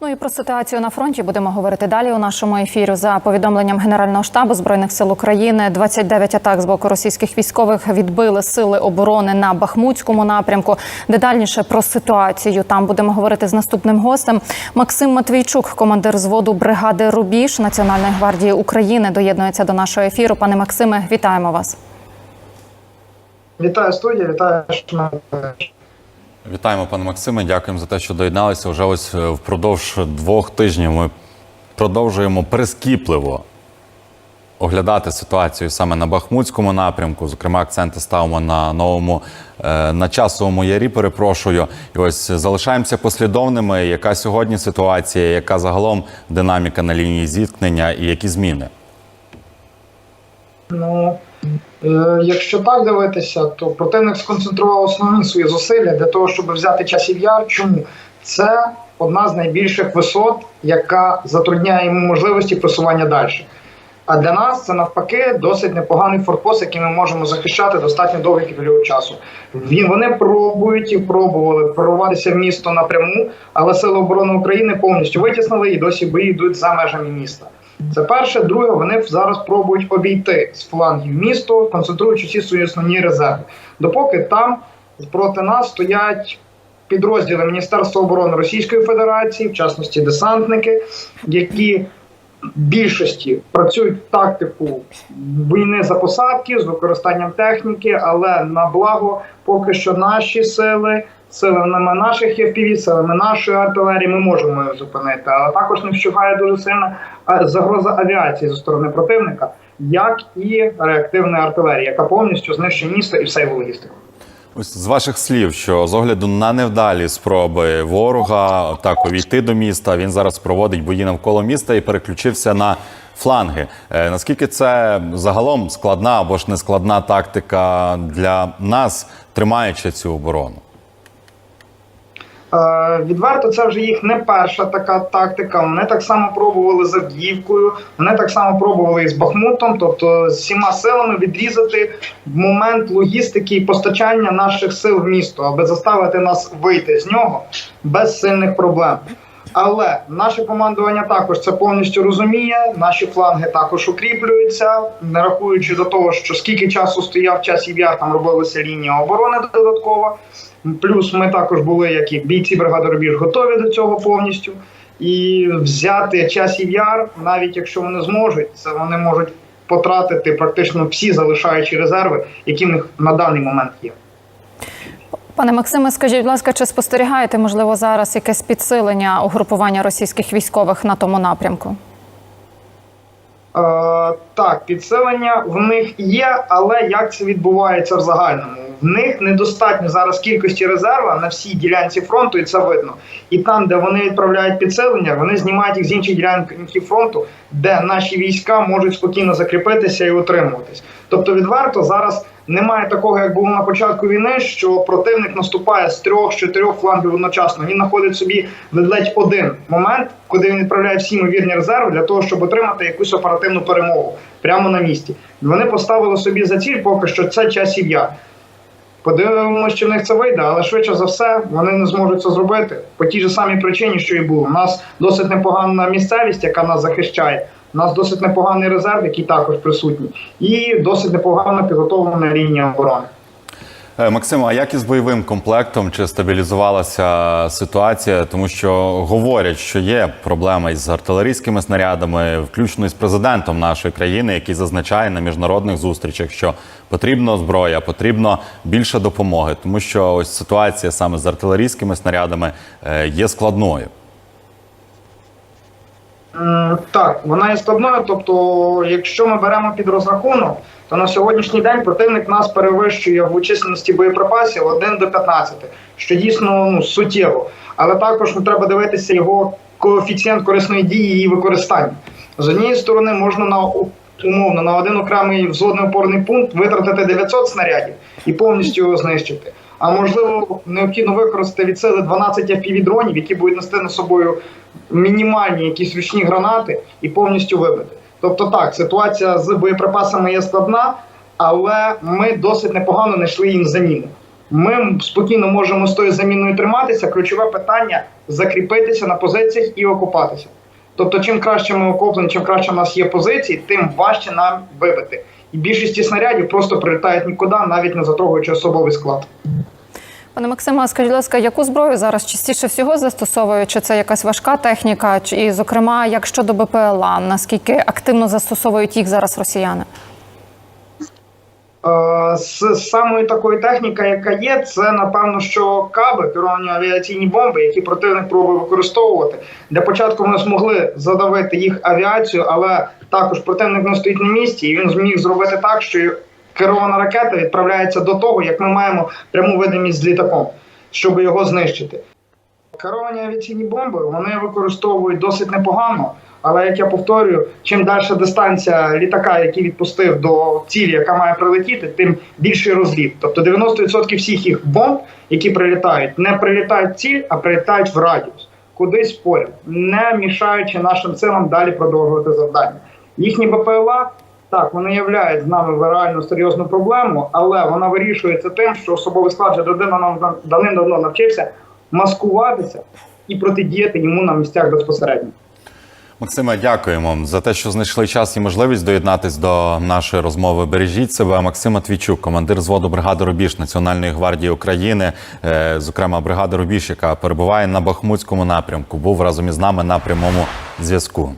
Ну і про ситуацію на фронті будемо говорити далі у нашому ефірі. За повідомленням Генерального штабу збройних сил України, 29 атак з боку російських військових відбили сили оборони на Бахмутському напрямку. Детальніше про ситуацію там будемо говорити з наступним гостем. Максим Матвійчук, командир зводу бригади Рубіж Національної гвардії України, доєднується до нашого ефіру. Пане Максиме, вітаємо вас. Вітаю студія, вітаю Вітаємо, пане Максиме. Дякуємо за те, що доєдналися. Вже ось е, впродовж двох тижнів ми продовжуємо прискіпливо оглядати ситуацію саме на Бахмутському напрямку. Зокрема, акценти ставимо на новому е, на часовому ярі. Перепрошую, і ось залишаємося послідовними. Яка сьогодні ситуація, яка загалом динаміка на лінії зіткнення і які зміни? Ну е, якщо так дивитися, то противник сконцентрував основні свої зусилля для того, щоб взяти часів яр. Чому це одна з найбільших висот, яка затрудняє йому можливості просування далі. А для нас це навпаки досить непоганий форпост, який ми можемо захищати достатньо довгий період часу. Він вони пробують і пробували прорватися в місто напряму, але сили оборони України повністю витіснили і досі бої йдуть за межами міста. Це перше, друге, вони зараз пробують обійти з флангів місто, концентруючи всі свої основні резерви. Допоки там проти нас стоять підрозділи Міністерства оборони Російської Федерації, в частності десантники, які більшості працюють тактику війни за посадки з використанням техніки, але на благо поки що наші сили. Силами наших FPV, силами нашої артилерії ми можемо їх зупинити, але також не вщухає дуже сильна загроза авіації зі сторони противника, як і реактивна артилерія, яка повністю знищує місто і все його логістику. Ось з ваших слів, що з огляду на невдалі спроби ворога так увійти до міста, він зараз проводить бої навколо міста і переключився на фланги. Е, наскільки це загалом складна або ж нескладна тактика для нас, тримаючи цю оборону? Е, Відверто, це вже їх не перша така тактика. Вони так само пробували з Авдіївкою, вони так само пробували і з Бахмутом, тобто з всіма силами відрізати момент логістики і постачання наших сил в місто, аби заставити нас вийти з нього без сильних проблем. Але наше командування також це повністю розуміє. Наші фланги також укріплюються, не рахуючи до того, що скільки часу стояв часів яр, там робилася лінія оборони додаткова. Плюс ми також були, як і бійці бригади Рубіж, готові до цього повністю. І взяти часів яр, навіть якщо вони зможуть, це вони можуть потратити практично всі залишаючі резерви, які в них на даний момент є. Пане Максиме, скажіть, будь ласка, чи спостерігаєте, можливо, зараз якесь підсилення угрупування російських військових на тому напрямку? Е, так, підсилення в них є, але як це відбувається в загальному? В них недостатньо зараз кількості резерва на всій ділянці фронту, і це видно. І там, де вони відправляють підсилення, вони знімають їх з інших ділянки фронту, де наші війська можуть спокійно закріпитися і утримуватись. Тобто, відверто зараз немає такого, як було на початку війни, що противник наступає з трьох з чотирьох флангів одночасно. Він знаходить собі ледь один момент, куди він відправляє всі ймовірні резерви для того, щоб отримати якусь оперативну перемогу прямо на місці. Вони поставили собі за ціль, поки що це часів яр. Подивимося, чи в них це вийде, але швидше за все вони не зможуть це зробити по тій же самій причині, що і було. У нас досить непогана місцевість, яка нас захищає. У нас досить непоганий резерв, який також присутній, і досить непогано підготовлена лінія оборони. Е, Максимо, а як із бойовим комплектом чи стабілізувалася ситуація? Тому що говорять, що є проблема із артилерійськими снарядами, включно із президентом нашої країни, який зазначає на міжнародних зустрічах, що потрібна зброя, потрібно більше допомоги, тому що ось ситуація саме з артилерійськими снарядами е, є складною. Так, вона є складною. Тобто, якщо ми беремо під розрахунок, то на сьогоднішній день противник нас перевищує в численності боєприпасів 1 до 15, що дійсно ну, суттєво. Але також не треба дивитися його коефіцієнт корисної дії і використання. З однієї сторони, можна на умовно на один окремий взводний опорний пункт витратити 900 снарядів і повністю його знищити. А можливо, необхідно використати від сили 12 FPV-дронів, які будуть нести на собою мінімальні якісь ручні гранати і повністю вибити. Тобто, так, ситуація з боєприпасами є складна, але ми досить непогано знайшли їм заміну. Ми спокійно можемо з тою заміною триматися. Ключове питання закріпитися на позиціях і окупатися. Тобто, чим краще ми окоплені, чим краще в нас є позиції, тим важче нам вибити. І більшості снарядів просто прилітають нікуди, навіть не затрогаючи особовий склад. Пане Максиме, а скажіть, будь ласка, яку зброю зараз частіше всього застосовують? Чи це якась важка техніка? І, зокрема, як щодо БПЛА, наскільки активно застосовують їх зараз росіяни? Е, З самої такої техніки, яка є, це напевно, що каби, керовані авіаційні бомби, які противник пробує використовувати. Для початку ми змогли задавити їх авіацію, але також противник не стоїть на місці, і він зміг зробити так, що керована ракета відправляється до того, як ми маємо пряму видимість з літаком, щоб його знищити. Керовані авіаційні бомби вони використовують досить непогано. Але як я повторюю, чим далі дистанція літака, який відпустив до цілі, яка має прилетіти, тим більший розліт. Тобто 90% всіх їх бомб, які прилітають, не прилітають в ціль, а прилітають в радіус, кудись поряд, не мішаючи нашим силам далі продовжувати завдання. Їхні БПЛА. Так, вони являють з нами реальну серйозну проблему, але вона вирішується тим, що особовий склад вже давним давно навчився маскуватися і протидіяти йому на місцях безпосередньо. Максиме, дякуємо за те, що знайшли час і можливість доєднатись до нашої розмови. Бережіть себе. Максим Матвійчук, командир зводу бригади Рубіж Національної гвардії України, е, зокрема бригади Рубіж, яка перебуває на Бахмутському напрямку, був разом із нами на прямому зв'язку.